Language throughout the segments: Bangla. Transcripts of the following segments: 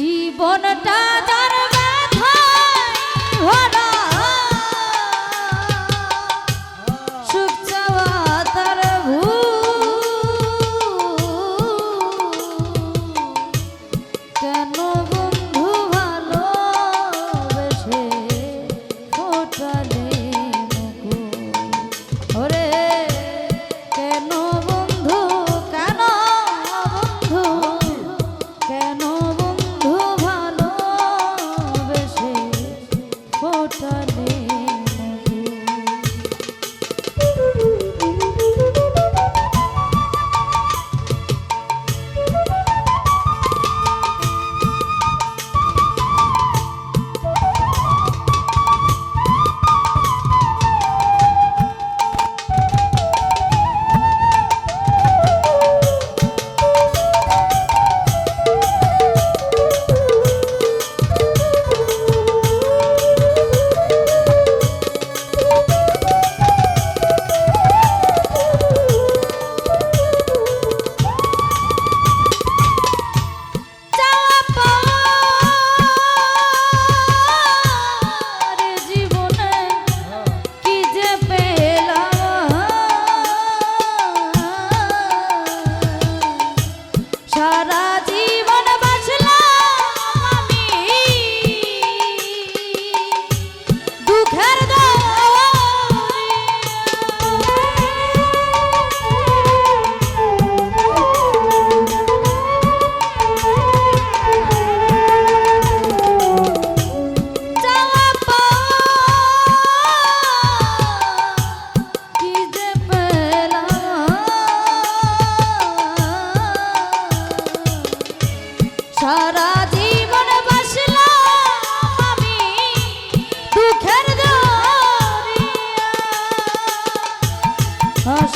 জীবনটা দরবার হলো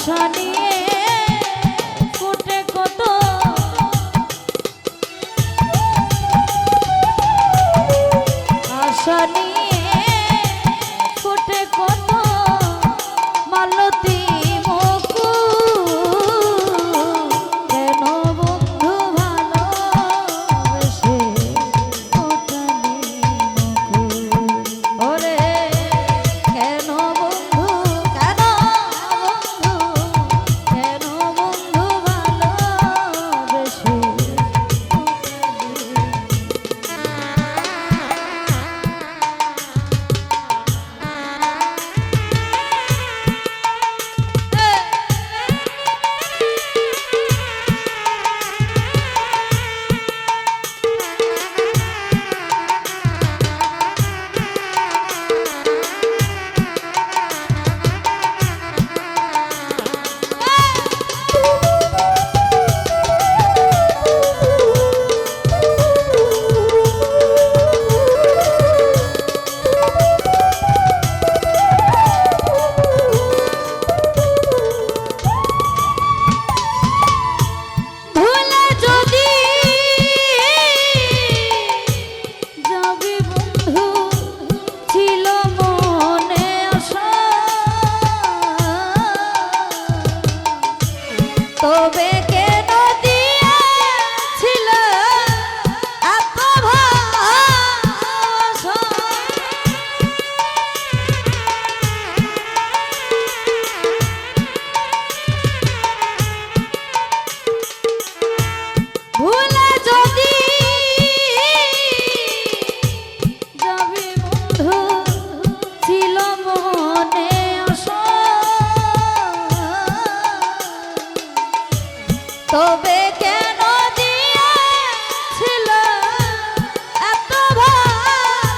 শনি big তবে কেন ছিল এত ভালোবাসা।